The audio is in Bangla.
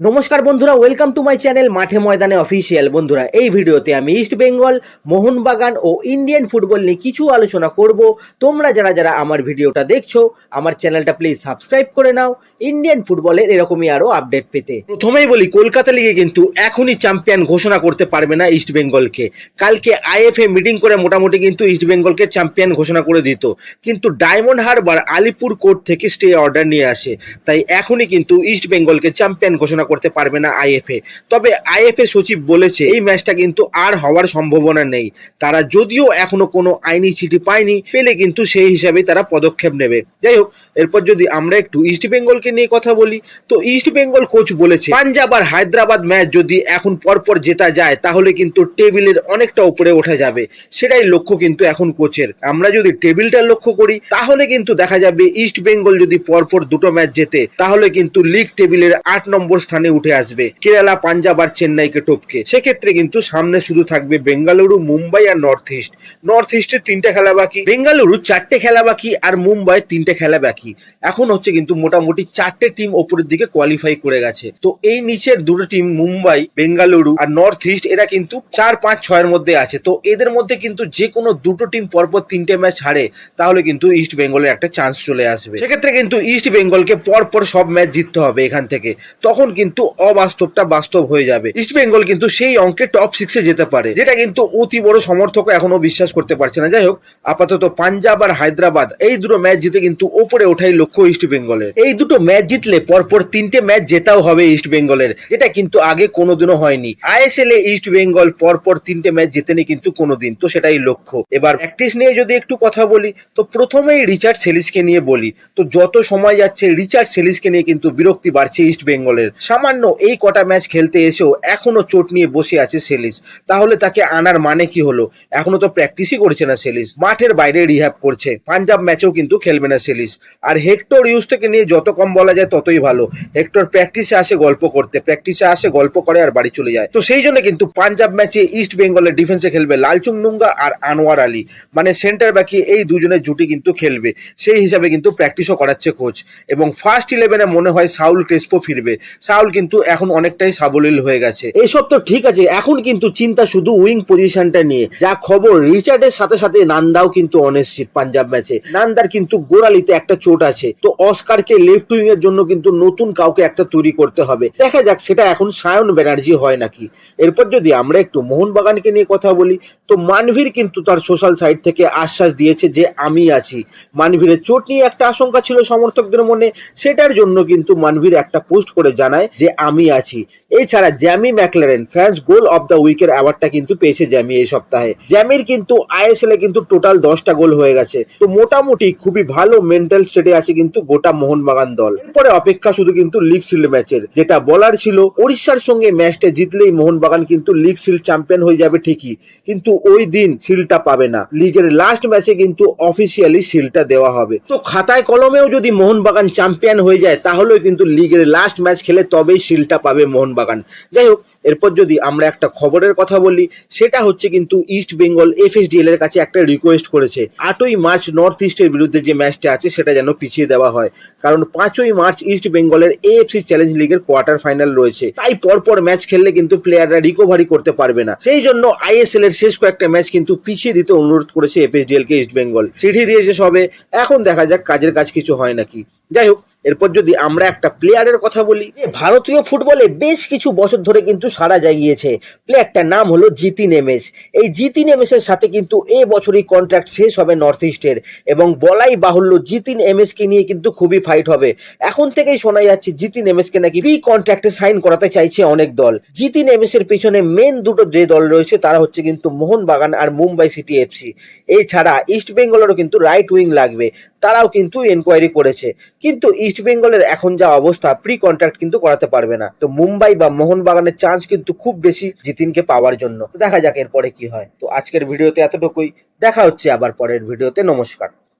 নমস্কার বন্ধুরা ওয়েলকাম টু মাই চ্যানেল মাঠে ময়দানে অফিসিয়াল বন্ধুরা, এই ভিডিওতে আমি ইস্ট বেঙ্গল মোহনবাগান ও ইন্ডিয়ান ফুটবল নিয়ে কিছু আলোচনা করব। তোমরা যারা যারা আমার ভিডিওটা দেখছ, আমার চ্যানেলটা প্লিজ সাবস্ক্রাইব করে নাও। ইন্ডিয়ান ফুটবলের এরকমই আরও আপডেট পেতে। প্রথমেই বলি, কলকাতা লিগে কিন্তু এখনই চ্যাম্পিয়ন ঘোষণা করতে পারবে না ইস্ট বেঙ্গলকে কালকে আইএফএ মিটিং করে মোটামুটি কিন্তু ইস্ট বেঙ্গলকে চ্যাম্পিয়ন ঘোষণা করে দিত। কিন্তু ডায়মন্ড হারবার আলিপুর কোর্ট থেকে স্টে অর্ডার নিয়ে আসে। তাই এখনই কিন্তু ইস্ট বেঙ্গলকে চ্যাম্পিয়ন ঘোষণা করতে পারবে না আইএফএ। তবে আইএফএ সচিব বলেছে, এই ম্যাচটা কিন্তু আর হওয়ার সম্ভাবনা নেই। তারা যদিও এখনও কোনো আইনি চিঠি পায়নি, পেলে কিন্তু সেই হিসাবে তারা পদক্ষেপ নেবে। যাই হোক, এরপর যদি আমরা একটু ইস্ট বেঙ্গলকে নিয়ে কথা বলি, তো ইস্ট বেঙ্গল কোচ বলেছে, পাঞ্জাব আর হায়দ্রাবাদ ম্যাচ যদি এখন পরপর জেতা যায়, তাহলে কিন্তু টেবিলের অনেকটা উপরে ওঠা যাবে। সেটাই লক্ষ্য কিন্তু এখন কোচের। আমরা যদি টেবিলটা লক্ষ্য করি, তাহলে কিন্তু দেখা যাবে ইস্ট বেঙ্গল যদি পরপর দুটো ম্যাচ জেতে, তাহলে কিন্তু লিগ টেবিলের আট নম্বর স্থানে উঠে আসবে। কেরালা, পাঞ্জাব আর চেন্নাইকে টপকে। সেক্ষেত্রে কিন্তু সামনে শুধু থাকবে বেঙ্গালুরু, মুম্বাই আর নর্থ ইস্ট। নর্থ ইস্টের তিনটে খেলা বাকি বেঙ্গালুরু চারটে খেলা বাকি আর মুম্বাই তিনটে খেলা বাকি। এখন হচ্ছে কিন্তু মোটামুটি চারটে টিম ওপরের দিকে কোয়ালিফাই করে গেছে। তো এই নিচের দুটো টিম মুম্বাই, বেঙ্গালুরু আর নর্থ ইস্ট, এরা কিন্তু চার, পাঁচ, ছয়ের মধ্যে আছে। তো এদের মধ্যে কিন্তু যে কোনো দুটো টিম পরপর তিনটে ম্যাচ হারে, তাহলে কিন্তু ইস্ট বেঙ্গলের একটা চান্স চলে আসবে। সেক্ষেত্রে কিন্তু ইস্ট বেঙ্গলকে পরপর সব ম্যাচ জিততে হবে এখান থেকে। তখন কিন্তু অবাস্তবটা বাস্তব হয়ে যাবে। ইস্ট বেঙ্গল কিন্তু সেই অঙ্কে টপ সিক্সে যেতে পারে, যেটা কিন্তু অতি বড় সমর্থক এখনও বিশ্বাস করতে পারছে না। যাই হোক, আপাতত পাঞ্জাব আর হায়দ্রাবাদ এই দুটো ম্যাচ জিতে কিন্তু ওপরে ওঠাই লক্ষ্য ইস্ট বেঙ্গলের এই দুটো ম্যাচ জিতলে পরপর তিনটে ম্যাচ জেতাও হবে ইস্ট বেঙ্গলের যেটা কিন্তু আগে কোনোদিনও হয়নি। আইএসএল এ ইস্ট বেঙ্গল পরপর তিনটে ম্যাচ জেতেনি কিন্তু কোনোদিন, তো সেটাই লক্ষ্য। এবার প্র্যাকটিস নিয়ে যদি একটু কথা বলি, তো প্রথমেই রিচার্ড সেলিসকে নিয়ে বলি, তো যত সময় যাচ্ছে রিচার্ড সেলিসকে নিয়ে কিন্তু বিরক্তি বাড়ছে ইস্ট বেঙ্গলের সামান্য এই কটা ম্যাচ খেলতে এসেও এখনও চোট নিয়ে বসে আছে সেলিস। তাহলে তাকে আনার মানে কি হলো? এখনও তো প্র্যাকটিসই করছে না সেলিস। মাঠের বাইরে রিহ্যাব করছে। পাঞ্জাব ম্যাচেও কিন্তু খেলবে না সেলিস। আর হেক্টর ইউজ থেকে নিয়ে যত কম বলা যায় ততই ভালো। হেক্টর প্র্যাকটিসে আসে গল্প করতে। প্র্যাকটিসে আসে গল্প করে আর বাড়ি চলে যায়। তো সেই জন্য কিন্তু পাঞ্জাব ম্যাচে ইস্ট বেঙ্গলের ডিফেন্সে খেলবে লালচুং নুঙ্গা আর আনোয়ার আলী। মানে সেন্টার ব্যাকি এই দুজনের জুটি কিন্তু খেলবে। সেই হিসাবে কিন্তু প্র্যাকটিসও করাচ্ছে কোচ এবং ফার্স্ট ইলেভেনে মনে হয় সাউল ক্রেসপো ফিরবে। সাউল কিন্তু এখন অনেকটাই সাবলীল হয়ে গেছে। এসব তো ঠিক আছে, এখন কিন্তু চিন্তা শুধু উইং পজিশনটা নিয়ে। যা খবর রিচার্ডের সাথে সাথে নান্দাও কিন্তু অনিশ্চিত পাঞ্জাব ম্যাচে। নান্দার কিন্তু গোড়ালিতে একটা চোট আছে। তো অস্কারকে লেফট উইং এর জন্য কিন্তু নতুন কাউকে একটা তৈরি করতে হবে। দেখা যাক, সেটা এখন সায়ন ব্যানার্জি হয় নাকি? এরপর যদি আমরা একটু মোহনবাগানকে নিয়ে কথা বলি, তো মানভীর কিন্তু তার সোশ্যাল সাইট থেকে আশ্বাস দিয়েছে যে, আমি আছি। মানভীরের চোট নিয়ে একটা আশঙ্কা ছিল সমর্থকদের মনে। সেটার জন্য কিন্তু মানভীর একটা পোস্ট করে জানায় যে আমি আছি। এছাড়া Jamie Maclaren fans goal of the উইকের অ্যাওয়ার্ডটা কিন্তু পেয়েছে জ্যামি এই সপ্তাহে। জ্যামির কিন্তু আইএসএল এ কিন্তু টোটাল দশটা গোল হয়ে গেছে। তো মোটামুটি খুবই ভালো মেন্টাল স্টেটে আছে কিন্তু গোটা মোহনবাগান দল। পরে অপেক্ষা শুধু কিন্তু লিগ শিল্ড ম্যাচের যেটা বলার ছিল উড়িষ্যার সঙ্গে ম্যাচটা জিতলেই মোহনবাগান কিন্তু লিগ শিল্ড চ্যাম্পিয়ন হয়ে যাবে ঠিকই। কিন্তু ওই দিন শিল্ডটা পাবে না। লিগের লাস্ট ম্যাচে কিন্তু অফিসিয়ালি শিল্ডটা দেওয়া হবে। তো খাতায় কলমেও যদি মোহনবাগান চ্যাম্পিয়ন হয়ে যায়, তাহলেও কিন্তু লিগের লাস্ট ম্যাচ খেলে তবেই শিল্ডটা পাবে মোহনবাগান। যাই হোক, এরপর যদি আমরা একটা খবরের কথা বলি, সেটা হচ্ছে কিন্তু ইস্ট বেঙ্গল এফএসডিএল এর কাছে একটা রিকোয়েস্ট করেছে। আটই মার্চ নর্থ ইস্টের বিরুদ্ধে যে ম্যাচটা আছে, সেটা যেন পিছিয়ে দেওয়া হয়। কারণ পাঁচই মার্চ ইস্ট বেঙ্গলের এএফসি চ্যালেঞ্জ লিগের কোয়ার্টার ফাইনাল রয়েছে। তাই পরপর ম্যাচ খেললে কিন্তু প্লেয়াররা রিকভারি করতে পারবে না। সেই জন্য আইএসএল এর শেষ কয়েকটা ম্যাচ কিন্তু পিছিয়ে দিতে অনুরোধ করেছে এফএসডিএল কে ইস্ট বেঙ্গল চিঠি দিয়েছে সবে। এখন দেখা যাক কাজের কাজ কিছু হয় নাকি। যাই হোক এরপর যদি আমরা একটা প্লেয়ারের কথা বলি ভারতীয় ফুটবলে বেশ কিছু বছর ধরে কিন্তু সারা জাগিয়েছে। প্লেয়ারটার নাম হলো জিতিন এমএস এই জিতিন এমএস এর সাথে কিন্তু এ বছরই কন্ট্রাক্ট শেষ হবে নর্থ ইস্টের এবং বলাই বাহুল্য জিতিন এমএস কে নিয়ে কিন্তু খুবই ফাইট হবে। এখন থেকেই শোনা যাচ্ছে জিতিন এমএস কে নাকি প্রি কন্ট্রাক্টে সাইন করাতে চাইছে অনেক দল। জিতিন এমএস এর পিছনে মেন দুটো যে দল রয়েছে, তারা হচ্ছে কিন্তু মোহনবাগান আর মুম্বাই সিটি এফসি এছাড়া ইস্ট বেঙ্গলেরও কিন্তু রাইট উইং লাগবে। তারাও কিন্তু এনকোয়ারি করেছে। কিন্তু ইস্ট বেঙ্গলের এখন যা অবস্থা প্রি কন্ট্রাক্ট কিন্তু করাতে পারবে না। তো মুম্বাই বা মোহনবাগানের চান্স কিন্তু খুব বেশি জিতিনকে পাওয়ার জন্য। দেখা যাক এরপরে কি হয়। তো আজকের ভিডিওতে এতটুকুই। দেখা হচ্ছে আবার পরের ভিডিওতে। নমস্কার।